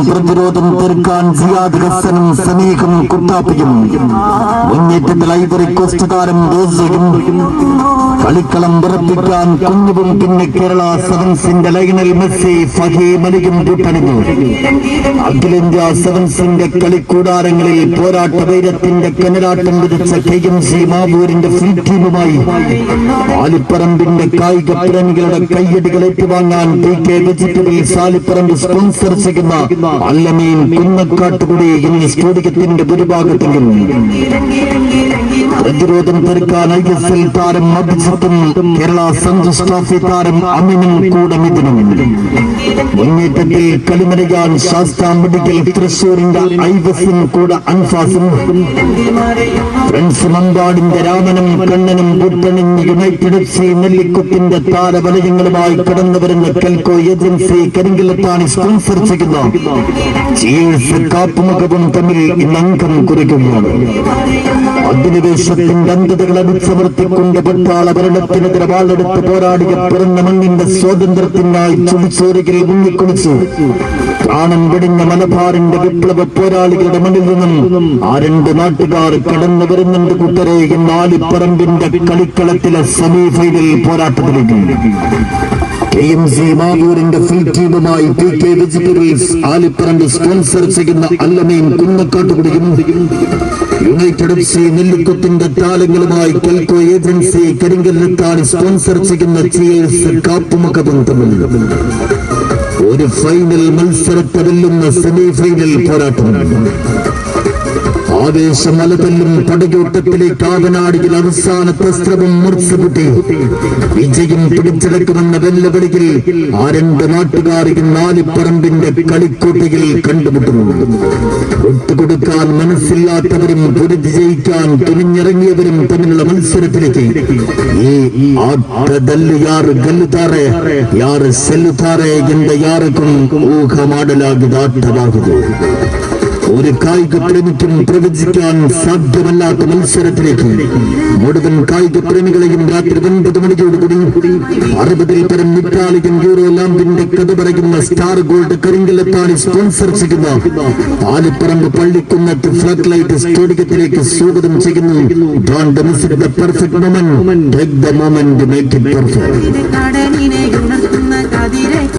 പ്രതിരോധം തീർക്കാൻ സിയാദ് ഹസനും സമീഖും കുത്താപ്പിയും മുന്നേറ്റത്തിൽ ഐവറി കോസ്റ്റ് താരം കളിക്കളം വിറപ്പിക്കാൻ കുഞ്ഞുവും പിന്നെ കേരള സെവൻസിന്റെ ലൈനൽ മെസ്സി ഫഹീം അലിയും കൂട്ടണിഞ്ഞു. അഖിലേന്ത്യാ സെവൻസിന്റെ കളിക്കൂടാരങ്ങളിൽ പോരാട്ട വൈരത്തിന്റെ കനലാട്ടം വിധിച്ച കെ എം സി മാവൂരിന്റെ ഫുൾ ടീമുമായി ആലിപ്പറമ്പിന്റെ കായിക പ്രേമികളുടെ കയ്യടികൾ ഏറ്റുവാങ്ങാൻ P K vegetable Salipparamba sponsor ചെയ്യുന്ന അല്ലമീൻ കുന്നക്കാട്ടുകുടി എന്നീ സ്റ്റേഡിയത്തിന്റെ ഭൂരിഭാഗത്തിലും. പ്രതിരോധം തീർക്കാൻ ഐ എസ് എൽ താരം അഭിജിത്തും കേരള സന്തോഷ് ട്രോഫി താരം അമിനും കൂടെ മുന്നേറ്റത്തിൽ കളിമറിയാൻ ശാസ്ത്ര മെഡിക്കൽ തൃശൂരിന്റെ ഐവസും കൂടെ അൻഫാസും. ഫ്രണ്ട്സ് മമ്പാടിന്റെ രാമനും കണ്ണനും പുത്തണിഞ്ഞ് യുണൈറ്റഡ് എഫ് സി നെല്ലിക്കുത്തിന്റെ താരവലയങ്ങളുമായി കടന്നു വരുന്ന കെൽക്കോ ഏജൻസി കരിങ്കിലത്താണ് സ്പോൺസർ ചെയ്യുന്ന. ചീഴ്സ് കാപ്പുമുഖവും തമ്മിൽ ഇന്ന് അംഗം കുറിക്കുകയാണ് അധിനിവേശത്തിന്റെ അന്ധതകൾ അടിച്ചമർത്തിക്കൊണ്ട് പട്ടാള ഭരണത്തിനെതിരെ വാളെടുത്ത് പോരാടിയ പിറന്ന മണ്ണിന്റെ സ്വാതന്ത്ര്യത്തിനായി ചുടിച്ചോറുകിൽ മുങ്ങിക്കുളിച്ചു പ്രാണം വെടിഞ്ഞ മലബാറിന്റെ വിപ്ലവ പോരാളികളുടെ മണ്ണിൽ നിന്നും ആ രണ്ട് നാട്ടുകാർ കടന്നു വരുന്നുണ്ട് കൂട്ടരെ നാലിപ്പറമ്പിന്റെ കളിക്കളത്തിലെ സെമിഫൈനൽ പോരാട്ടത്തിലേക്ക്. കെ എം സി മാവൂരിന്റെ ഫുൾ ടീമുമായി P K vegetables Alipparamba sponsor ചെയ്യുന്ന അല്ലമയും കുന്നക്കാട്ടുകുടിയും യുണൈറ്റഡ് സി നെല്ലിക്കുത്തിന്റെ താലങ്ങളുമായി കെൽക്കോ ഏജൻസി കരിങ്കല്ലെത്താണ് സ്പോൺസർ ചെയ്യുന്ന ചിയേഴ്സ് കാപ്പുമുഖവും തമ്മിൽ ഒരു ഫൈനൽ മത്സരത്തെ വെല്ലുന്ന സെമി ഫൈനൽ പോരാട്ടം ആവേശം അലതല്ലും കാവനാടിയിൽ ആവനാടിയിൽ അവസാന പ്രസ്ത്രവും മുറിച്ചുപൂട്ടി വിജയം പിടിച്ചെടുക്കുമെന്ന വെല്ലുവിളിയിൽ ആ രണ്ട് നാട്ടുകാരികൾ നാലിപ്പറമ്പിന്റെ കളിക്കൂട്ടയിൽ കണ്ടുമുട്ടുന്നു. ഒട്ടുകൊടുക്കാൻ മനസ്സില്ലാത്തവരും പൊരുതി ജയിക്കാൻ തുനിഞ്ഞിറങ്ങിയവരും തമ്മിലുള്ള മത്സരത്തിലേക്ക്. ഈ ആട്ടതല്ല് യാറ് ഗല്ലുതാറെ യാറ് സെല്ലുതാറെ എന്ന യാർക്കും ഊഹമാടലാകിത് ആട്ടമാകുന്നു ഒരു കായിക പ്രേമിക്കും പ്രവചിക്കാൻ സാധ്യമല്ലാത്ത മത്സരത്തിലേക്ക് മുഴുവൻ കായിക പ്രേമികളെയും രാത്രി ഒൻപത് മണിയോടുകൂടി അറുപതിൽ പരം ഇറ്റാലിയൻ യൂറോ ലാമ്പിന്റെ കഥ പറയുന്ന സ്റ്റാർ ഗോൾഡ് കരിങ്കലത്താണ് സ്പോൺസർ ചെയ്യുന്ന ആലിപ്പറമ്പ് പള്ളിക്കുന്നത്ത് ഫ്ലഡ് ലൈറ്റ് സ്റ്റേഡിയത്തിലേക്ക് സ്വാഗതം ചെയ്യുന്നു. Perfect moment moment. Take the moment